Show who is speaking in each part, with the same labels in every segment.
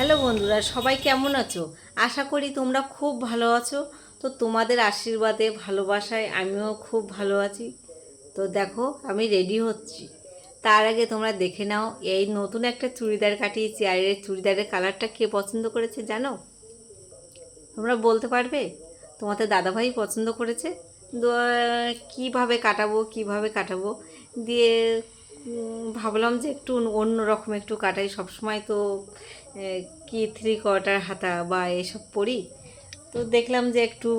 Speaker 1: Hello বন্ধুরা, সবাই কেমন আছো? আশা করি তোমরা খুব ভালো আছো। তো তোমাদের আশীর্বাদে, ভালোবাসায় আমিও খুব ভালো আছি। তো দেখো, আমি রেডি হচ্ছি। তার আগে তোমরা দেখে নাও, এই নতুন একটা চুড়িদার কাটিয়েছি। আর চুড়িদারের কালারটা কে পছন্দ করেছে জানো? তোমরা বলতে পারবে? তোমাদের দাদাভাই পছন্দ করেছে? কীভাবে কাটাবো কীভাবে কাটাবো? দিয়ে ভাবলাম যে একটু অন্য রকম একটু কাটাই। সবসময় তো কি থ্রি কোয়ার্টার হাতা বা এসব পরি। তো দেখলাম যে একটু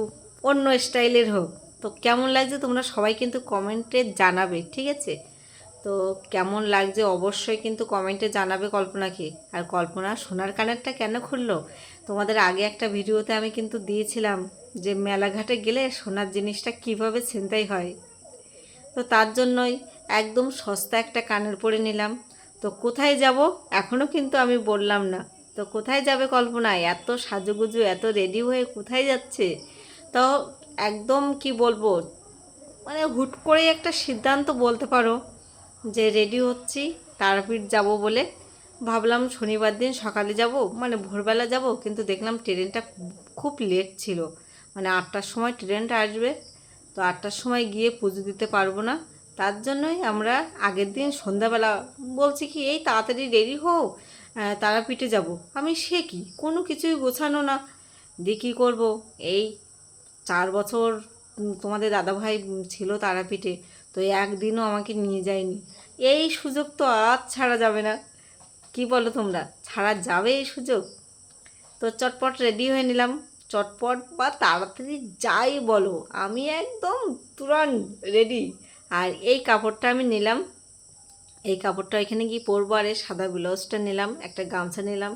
Speaker 1: অন্য স্টাইলের হোক। তো কেমন লাগছে তোমরা সবাই কিন্তু কমেন্টে জানাবে, ঠিক আছে? তো কেমন লাগছে অবশ্যই কিন্তু কমেন্টে জানাবে কল্পনাকে। আর কল্পনা সোনার কানেরটা কেন খুললো? তোমাদের আগে একটা ভিডিওতে আমি কিন্তু দিয়েছিলাম যে মেলাঘাটে গেলে সোনার জিনিসটা কীভাবে ছিনতাই হয়। তো তার জন্যই একদম সস্তা একটা কানের পরে নিলাম। তো কোথায় যাব? এখনও কিন্তু আমি বললাম না। তো কোথায় যাবে কল্পনা? এত সাজুগুজু, এত রেডি হয়ে কোথায় যাচ্ছে? তো একদম কি বলব? মানে হুট করে একটা সিদ্ধান্ত বলতে পারো যে রেডি হচ্ছি, তারাপীঠ যাব বলে। ভাবলাম শনিবার দিন সকালে যাব মানে ভোরবেলা যাব, কিন্তু দেখলাম ট্রেনটা খুব লেট ছিল। মানে আটটার সময় ট্রেনটা আসবে, তো আটটার সময় গিয়ে পুজো দিতে পারব না। তার জন্যই আমরা আগের দিন সন্ধ্যাবেলা বলছি কি এই তাড়াতাড়ি রেডি আহ, তারাপীঠে যাব। আমি সে কি? কোনো কিছুই গোছানো না। কী করব? এই চার বছর তোমাদের দাদাভাই ছিল তারাপীঠে তো একদিনও আমাকে নিয়ে যায়নি। এই সুযোগ তো আর ছাড়া যাবে না। কি বলো তোমরা? ছাড়া যাবে এই সুযোগ? তো চটপট রেডি হয়ে নিলাম। চটপট বা তাড়াতাড়ি যাই বলো আমি একদম তুরান রেডি। আর এই কাপড়টা আমি নিলাম। এই কাপড়টা এখানে গিয়ে পরবো আর এই সাদা ব্লাউজটা নিলাম, একটা গামছা নিলাম।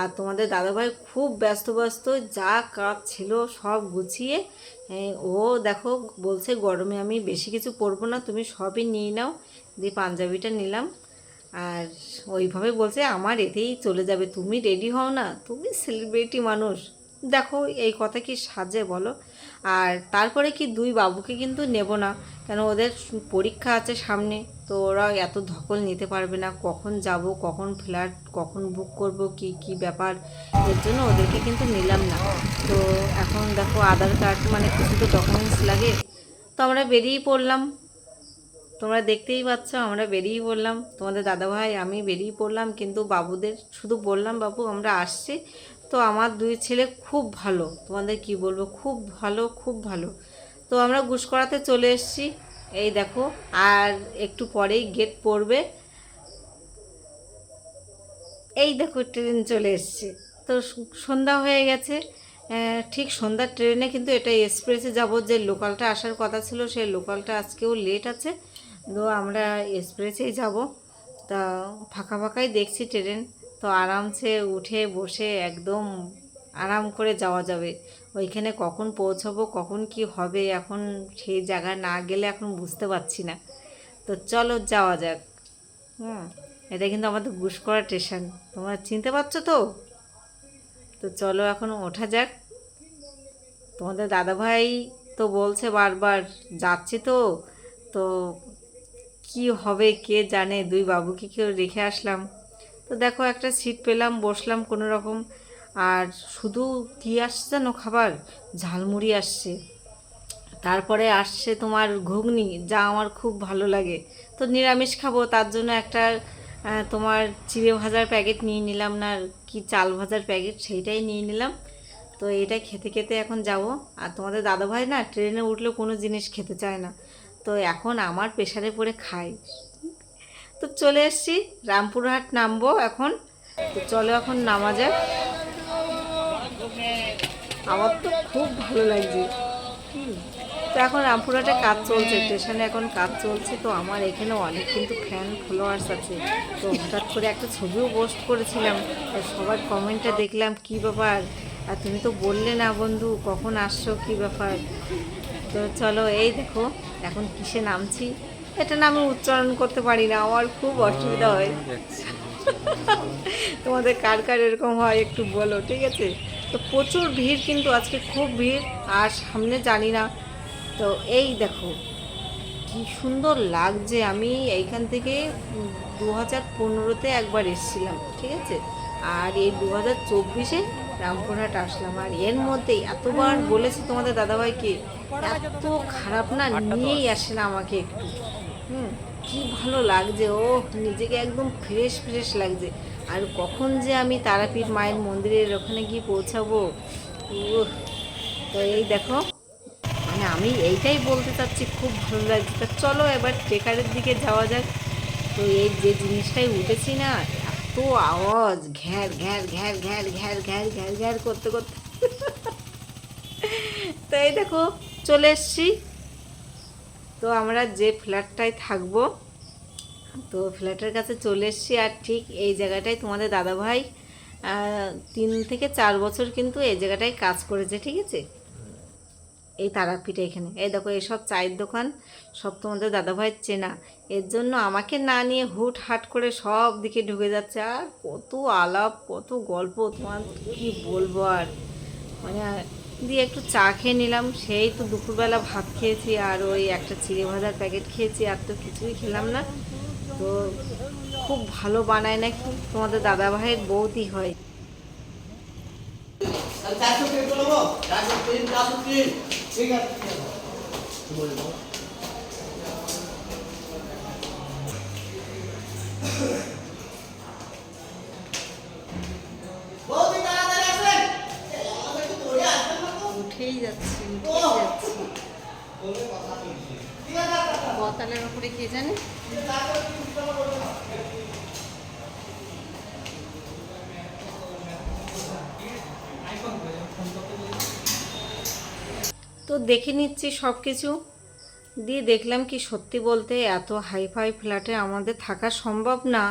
Speaker 1: আর তোমাদের দাদাভাই খুব ব্যস্ত ব্যস্ত যা কাজ ছিল সব গুছিয়ে ও দেখো বলছে গরমে আমি বেশি কিছু পরবো না, তুমি সবই নিয়ে নাও। দিয়ে পাঞ্জাবিটা নিলাম। আর ওইভাবে বলছে, আমার এতেই চলে যাবে, তুমি রেডি হও না, তুমি সেলিব্রিটি মানুষ। দেখো এই কথা কি সাজে বলো। আর তারপরে কি দুই বাবুকে কিন্তু নেব না। কেন ওদের পরীক্ষা আছে সামনে, তো ওরা এত ধকল নিতে পারবে না। কখন যাব, কখন ফ্ল্যাট কখন বুক করব, কি কি ব্যাপার? এর জন্য ওদেরকে কিন্তু নিলাম না। তো এখন দেখো আধার কার্ড মানে কিছু তো ডকুমেন্টস লাগে। তো আমরা বেরিয়ে পড়লাম। তোমরা দেখতেই পাচ্ছ, আমরা বেরিয়ে পড়লাম। তোমাদের দাদাভাই, আমি বেরিয়ে পড়লাম, কিন্তু বাবুদের শুধু বললাম, বাবু, আমরা আসছি। তো আমার দুই ছেলে খুব ভালো। তোমাদের কি বলব? খুব ভালো খুব ভালো। তো আমরা গুসকরাতে চলে এসেছি। এই দেখো, আর একটু পরেই গেট পড়বে। এই দেখো ট্রেন চলে এসছে। তো সন্ধ্যা হয়ে গেছে। ঠিক সন্ধ্যার ট্রেনে কিন্তু এটা এক্সপ্রেসে যাব। যে লোকালটা আসার কথা ছিল সেই লোকালটা আজকেও লেট আছে। তো আমরা এক্সপ্রেসেই যাব। তা ফাঁকা ফাঁকাই দেখছি ট্রেন তো আরামসে উঠে বসে একদম আরাম করে যাওয়া যাবে। ওইখানে কখন পৌঁছাবো, কখন কি হবে, এখন সেই জায়গায় না গেলে এখন বুঝতে পারছি না। তো চলো যাওয়া যাক। হুম, এটা কিন্তু আমাদের গুসকরা স্টেশন তোমরা চিনতে পারছ তো? তো চলো এখন ওঠা যাক। তোমাদের দাদাভাই তো বলছে বারবার, যাচ্ছি তো। তো কি হবে, কে জানে? দুই বাবুকে কেউ রেখে আসলাম। তো দেখো, একটা সিট পেলাম, বসলাম কোনো রকম আর শুধু কি আসছে জানো খাবার? ঝালমুড়ি আসছে। তারপরে আসছে তোমার ঘুগনি, যা আমার খুব ভালো লাগে। তো নিরামিষ খাব, তার জন্য একটা তোমার চিড়ে ভাজার প্যাকেট নিয়ে নিলাম না কি চাল ভাজার প্যাকেট সেইটাই নিয়ে নিলাম। তো এটা খেতে খেতে এখন যাব। আর তোমাদের দাদাভাই না, ট্রেনে উঠলে কোনো জিনিস খেতে চায় না। তো এখন আমার প্রেশারে পড়ে খাই তো চলে এসছি, রামপুরহাট নামবো এখন। তো চলো এখন নামা যাক। আমার তো খুব ভালো লাগছে। তো এখন রামপুরহাটে কাজ চলছে, স্টেশনে এখন কাজ চলছে, তো আমার এখানে অনেক কিন্তু ফ্যান ফলোয়ার্স আছে। তো হঠাৎ করে একটা ছবিও পোস্ট করেছিলাম সবার কমেন্টটা দেখলাম, কি ব্যাপার? আর তুমি তো বললে না বন্ধু, কখন আসছো? কি ব্যাপার? তো চলো, এই দেখো, এখন কিসে নামছি? এটা না আমি উচ্চারণ করতে পারি না আমার খুব অসুবিধা হয়। তোমাদের কার কার এরকম হয় একটু বলো ঠিক আছে? তো প্রচুর ভিড় কিন্তু আজকে খুব ভিড় আর সামনে জানি না। তো এই দেখো কি সুন্দর লাগছে। আমি এইখান থেকে দু হাজার পনেরোতে একবার এসেছিলাম ঠিক আছে? আর এই দু হাজার চব্বিশে রামপুরহাট আসলাম। আর এর মধ্যে এতবার বলেছি তোমাদের দাদাভাইকে এত খারাপ না নিয়েই আসে না আমাকে একটু। হুম, কি ভালো লাগছে, ও, নিজেকে একদম ফ্রেশ ফ্রেশ লাগছে। আর কখন যে আমি তারাপীঠ মায়ের মন্দিরের ওখানে গিয়ে পৌঁছাবো তো এই দেখো মানে আমি এইটাই বলতে চাচ্ছি, খুব ভালো লাগছে। তা চলো এবার ট্রেকারের দিকে যাওয়া যাক। তো এই যে জিনিসটাই উঠেছি না, এত আওয়াজ, ঘ্যার ঘ্যার ঘ্যার ঘ্যার ঘ্যার ঘ্যার ঘ্যার ঘ্যার করতে করতে। তো এই দেখো, চলে এসছি। তো আমরা যে ফ্ল্যাটটায় থাকব, তো ফ্ল্যাটের কাছে চলে এসছি আর ঠিক এই জায়গাটায় তোমাদের দাদাভাই তিন থেকে চার বছর কিন্তু এই জায়গাটায় কাজ করেছে, ঠিক আছে? এই তারাপীঠে এখানে। এই দেখো এসব চায়ের দোকান, সব তোমাদের দাদাভাইয়ের চেনা। এর জন্য আমাকে না নিয়ে হুট হাট করে সব দিকে ঢুকে যাচ্ছে। আর কত আলাপ, কত গল্প, তোমার কি বলব আর? মানে দিয়ে একটু চা খেয়ে নিলাম। সেই তো দুপুরবেলা ভাত খেয়েছি আর ওই একটা চিড়ে ভাজার প্যাকেট খেয়েছি, আর তো কিছুই খেলাম না। তো খুব ভালো বানায় নাকি? তোমাদের দাদা ভাইয়ের বৌদি হয়।
Speaker 2: ঠিক আছে। তো?
Speaker 1: যাচ্ছি যাচ্ছি? বতালের ওপরে কে জানে? তো দেখে নিচ্ছি সব কিছু দিয়ে দেখলাম কি সত্যি বলতে এত হাই ফাই ফ্ল্যাটে আমাদের থাকা সম্ভব না।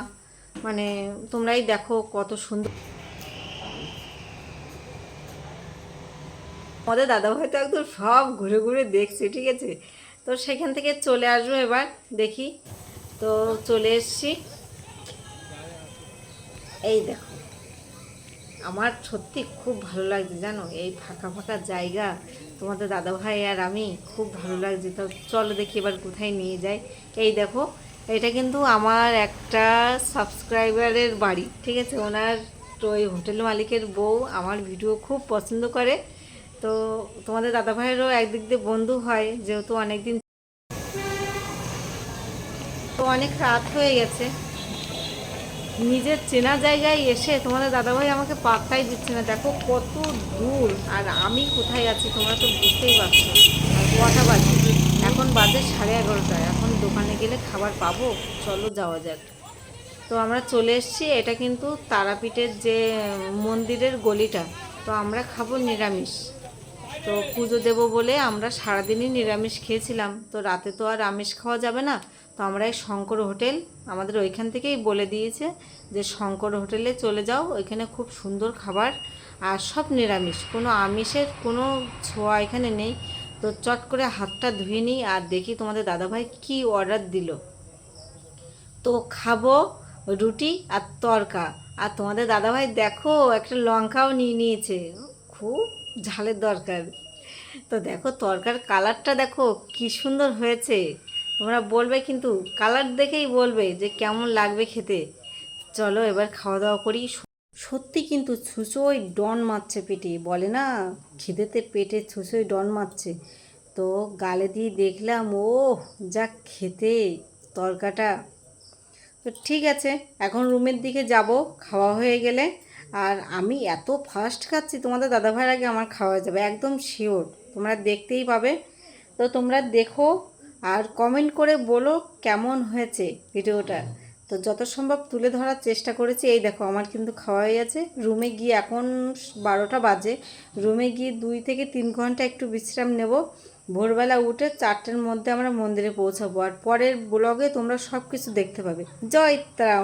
Speaker 1: মানে তোমরাই দেখো কত সুন্দর। আমাদের দাদাভাই তো একদম সব ঘুরে ঘুরে দেখছে, ঠিক আছে? তো সেখান থেকে চলে আসব এবার, দেখি। তো চলে এসছি। এই দেখো, আমার সত্যি খুব ভালো লাগছে জানো? এই ফাঁকা ফাঁকা জায়গা, তোমাদের দাদাভাই আর আমি, খুব ভালো লাগছে। তো চলো দেখি এবার কোথায় নিয়ে যাই। এই দেখো, এটা কিন্তু আমার একটা সাবস্ক্রাইবারের বাড়ি, ঠিক আছে? ওনার ওই হোটেল মালিকের বউ, আমার ভিডিও খুব পছন্দ করে। তো তোমাদের দাদাভাইয়েরও একদিক দিয়ে বন্ধু হয়, যেহেতু অনেকদিন তো অনেক রাত হয়ে গেছে। নিজের চেনা জায়গায় এসে তোমাদের দাদাভাই আমাকে পাত্তাই দিচ্ছে না। দেখো কত দূর, আর আমি কোথায় আছি তোমরা তো বুঝতেই পারছ। কটা বাজে? এখন বাজে সাড়ে এগারোটা এখন দোকানে গেলে খাবার পাবো? চলো যাওয়া যাক। তো আমরা চলে এসেছি। এটা কিন্তু তারাপীঠের যে মন্দিরের গলিটা। তো আমরা খাব নিরামিষ। তো পুজো দেব বলে আমরা সারাদিনই নিরামিষ খেয়েছিলাম। তো রাতে তো আর আমিষ খাওয়া যাবে না। তো আমরা এই শঙ্কর হোটেল আমাদের ওইখান থেকেই বলে দিয়েছে যে শঙ্কর হোটেলে চলে যাও, ওইখানে খুব সুন্দর খাবার আর সব নিরামিষ। কোনো আমিষের কোনো ছোঁয়া এখানে নেই। তো চট করে হাতটা ধুয়ে নিই আর দেখি তোমাদের দাদাভাই কি অর্ডার দিল। তো খাব রুটি আর তরকা। আর তোমাদের দাদাভাই দেখো একটা লঙ্কাও নিয়ে নিয়েছে। খুব ঝালের দরকার। তো দেখো তরকার কালারটা দেখো কি সুন্দর হয়েছে। তোমরা বলবে কিন্তু কালার দেখেই বলবে যে কেমন লাগবে খেতে। চলো এবার খাওয়া দাওয়া করি। সত্যি কিন্তু ছুঁচোই ডন মারছে পেটে, বলে না? খিদেতে পেটে ছুঁচোই ডন মারছে। তো গালে দিয়ে দেখলাম ও যা খেতে তরকাটা। তো ঠিক আছে, এখন রুমের দিকে যাব, খাওয়া হয়ে গেলে আর আমি এত ফাস্ট খাচ্ছি, তোমাদের দাদাভাইয়ের আগে আমার খাওয়া যাবে, একদম শিওর তোমরা দেখতেই পাবে। তো তোমরা দেখো আর কমেন্ট করে বলো কেমন হয়েছে ভিডিওটা তো যত সম্ভব তুলে ধরার চেষ্টা করেছি। এই দেখো, আমার কিন্তু খাওয়া হয়ে গেছে রুমে গিয়ে এখন বারোটা বাজে। রুমে গিয়ে দুই থেকে তিন ঘণ্টা একটু বিশ্রাম নেব। ভোরবেলা উঠে চারটের মধ্যে আমরা মন্দিরে পৌঁছাবো। আর পরের ব্লগে তোমরা সব কিছু দেখতে পাবে। জয় তারা